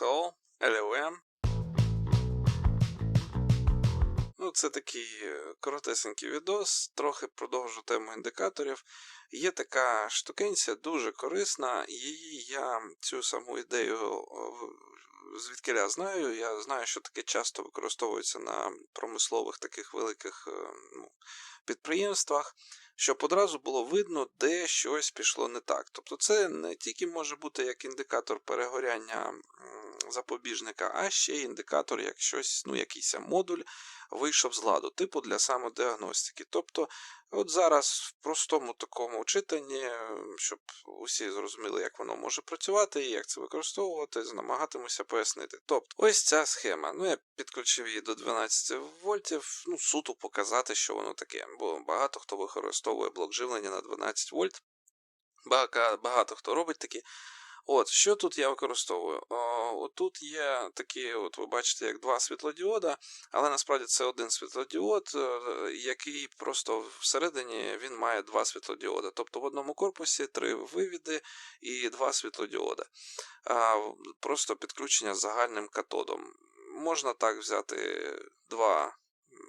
hello, LLM. Ну, це такий е, коротесенький відос, трохи продовжу тему індикаторів. Є така штукенція, дуже корисна. Її я цю саму ідею звідки я знаю. Я знаю, що таке часто використовується на промислових таких великих е, ну, підприємствах, щоб одразу було видно, де щось пішло не так. Тобто, це не тільки може бути як індикатор перегоряння запобіжника, а ще індикатор, як щось, ну, якийсь модуль вийшов з ладу, типу для самодіагностики. Тобто, от зараз в простому такому читанні, щоб усі зрозуміли, як воно може працювати і як це використовувати, намагатимуся пояснити. Тобто, ось ця схема. Ну, я підключив її до 12 вольтів, ну, суто показати, що воно таке. Бо багато хто використовує блок живлення на 12 вольт. Багато хто робить такі. От, що тут я використовую? О, тут є такі, от ви бачите, як два світлодіода, але насправді це один світлодіод, е, який просто всередині він має два світлодіода. Тобто в одному корпусі три вивіди і два світлодіода. Просто підключення з загальним катодом. Можна так взяти два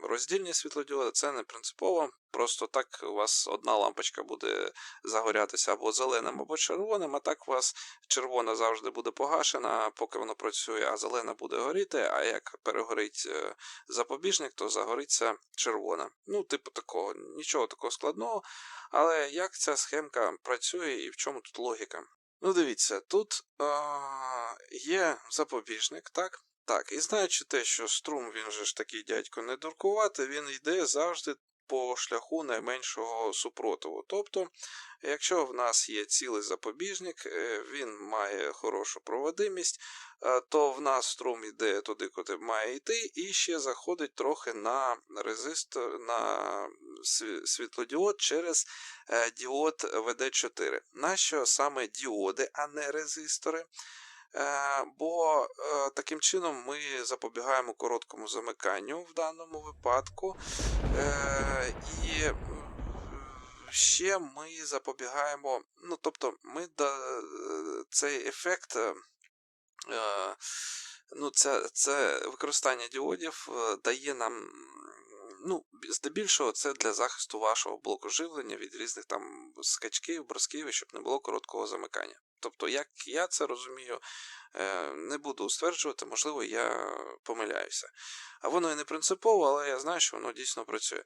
роздільні світлодіоди, це не принципово. Просто так у вас одна лампочка буде загорятися або зеленим, або червоним, а так у вас червона завжди буде погашена, поки воно працює, а зелена буде горіти. А як перегорить е, запобіжник, то загориться червона. Ну, типу такого, нічого такого складного. Але як ця схемка працює і в чому тут логіка? Ну, дивіться, тут е- є запобіжник, так? Так, і знаючи те, що струм, він же ж такий дядько не дуркувати, він йде завжди по шляху найменшого супротиву. Тобто, якщо в нас є цілий запобіжник, е, він має хорошу проводимість, е, то в нас струм йде туди, куди має йти, і ще заходить трохи на резистор, на світлодіод через е, діод VD4. Нащо саме діоди, а не резистори? Е, Бо е, таким чином ми запобігаємо короткому замиканню в даному випадку. Е, І ще ми запобігаємо, ну тобто, ми цей ефект. Ну, це, це використання діодів дає нам, ну, здебільшого, це для захисту вашого блоку живлення від різних там скачків, бросків, і щоб не було короткого замикання. Тобто, як я це розумію, е, не буду стверджувати, можливо, я помиляюся. А воно і не принципово, але я знаю, що воно дійсно працює.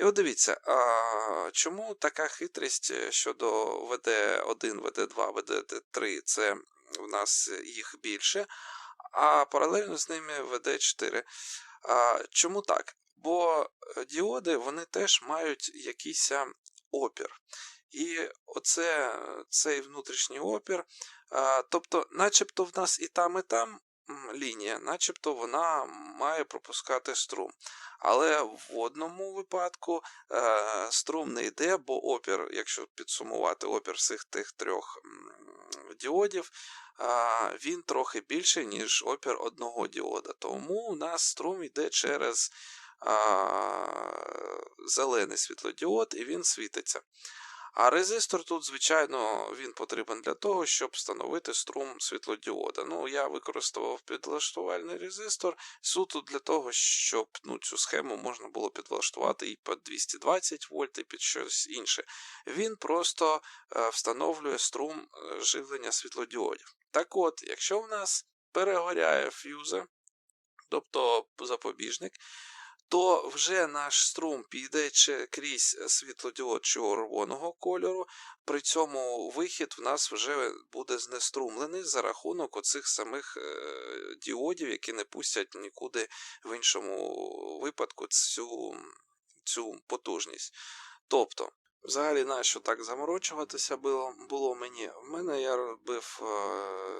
І от дивіться, а чому така хитрість е, щодо VD1, VD2, VD3, це в нас їх більше, а паралельно з ними VD4. А, чому так? Бо е, діоди вони теж мають якийсь а, опір. І оце цей внутрішній опір, тобто, начебто в нас і там, і там лінія, начебто вона має пропускати струм. Але в одному випадку е, струм не йде, бо опір, якщо підсумувати опір всіх тих трьох діодів, він трохи більший, ніж опір одного діода. Тому у нас струм йде через зелений світлодіод і він світиться. А резистор тут, звичайно, він потрібен для того, щоб встановити струм світлодіода. Ну, я використовував підлаштувальний резистор суто для того, щоб ну, цю схему можна було підлаштувати і під 220 вольт, і під щось інше. Він просто е, встановлює струм е, живлення світлодіодів. Так от, якщо в нас перегоряє фюза, тобто запобіжник, то вже наш струм піде крізь світлодіод червоного кольору, при цьому вихід в нас вже буде знеструмлений за рахунок оцих самих е, діодів, які не пустять нікуди в іншому випадку цю, цю потужність. Тобто, Взагалі, нащо так заморочуватися було, було мені? В мене я робив, е,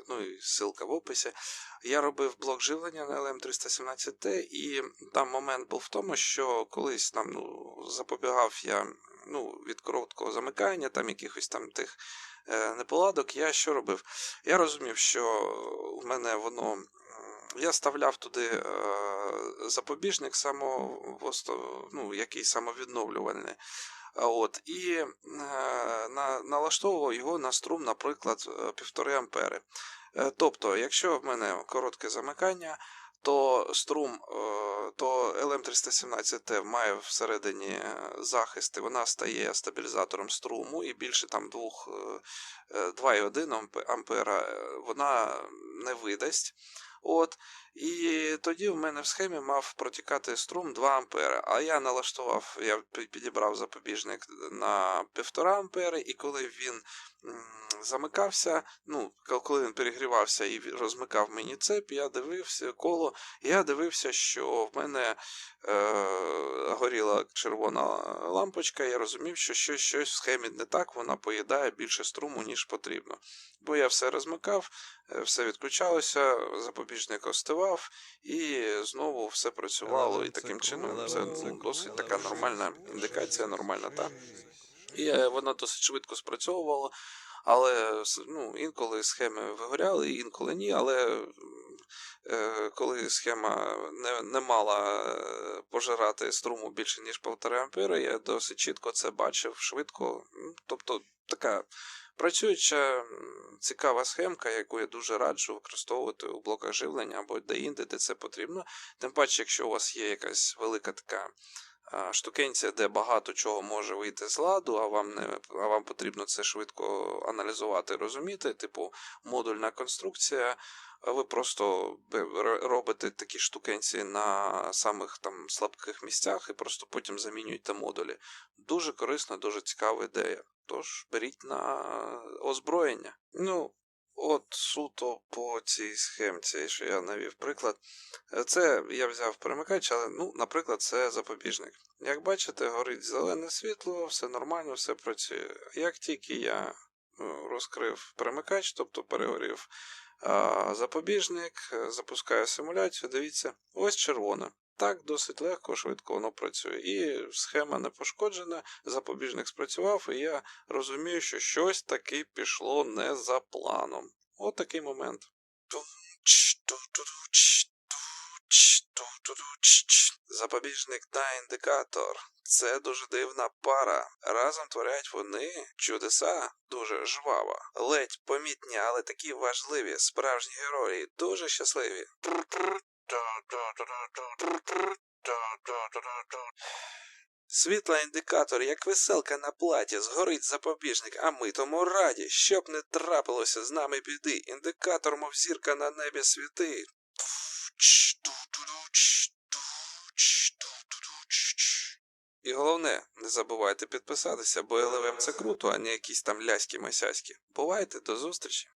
ну і ссылка в описі, я робив блок живлення на LM317T, і там момент був в тому, що колись там ну, запобігав я ну, від короткого замикання, там якихось там тих е, неполадок. Я що робив? Я розумів, що в мене воно. Я ставляв туди е, запобіжник само, ну, який самовідновлювальний. От, і е, на, налаштовував його на струм, наприклад, е, 1,5 ампери. Е, Тобто, якщо в мене коротке замикання, то струм, е, то LM317T має всередині е, захист, і вона стає стабілізатором струму, і більше там двох, е, е, 2,1 ампера е, вона не видасть. От, і тоді в мене в схемі мав протікати струм 2 ампери. А я налаштував, я підібрав запобіжник на 1,5 ампери, і коли він замикався, ну, коли він перегрівався і розмикав мені цеп, я дивився коло, я дивився, що в мене е, горіла червона лампочка, я розумів, що щось, щось в схемі не так, вона поїдає більше струму, ніж потрібно. Бо я все розмикав, е, все відключалося, запобіжник остивав, і знову все працювало. І таким чином це досить така нормальна індикація, нормальна та. І е, воно досить швидко спрацьовувало, але ну, інколи схеми вигоряли, інколи ні. Але е, коли схема не, не мала е, пожирати струму більше, ніж 1,5 ампера, я досить чітко це бачив швидко. Тобто така працююча цікава схемка, яку я дуже раджу використовувати у блоках живлення або де-інде, де це потрібно. Тим паче, якщо у вас є якась велика така штукенція, де багато чого може вийти з ладу, а вам не а вам потрібно це швидко аналізувати, розуміти, типу модульна конструкція. Ви просто робите такі штукенці на самих там слабких місцях і просто потім замінюєте модулі. Дуже корисна, дуже цікава ідея. Тож беріть на озброєння. Ну, от суто по цій схемці, що я навів приклад. Е, Це я взяв перемикач, але, ну, наприклад, це запобіжник. Як бачите, горить зелене світло, все нормально, все працює. Як тільки я ну, розкрив перемикач, тобто перегорів запобіжник, е, запускаю симуляцію, дивіться, ось червоне. Так, досить легко, швидко воно працює. І схема не пошкоджена, запобіжник спрацював, і я розумію, що щось таки пішло не за планом. От такий момент. Запобіжник та індикатор. Це дуже дивна пара. Разом творять вони чудеса дуже жваво. Ледь помітні, але такі важливі, справжні герої, дуже щасливі. Світла індикатор, як веселка на платі, згорить запобіжник, а ми тому раді, щоб не трапилося з нами біди. Індикатор, мов зірка на небі світи. І головне, не забувайте підписатися, бо ЛВМ це круто, а не якісь там ляські масяські. Бувайте, до зустрічі!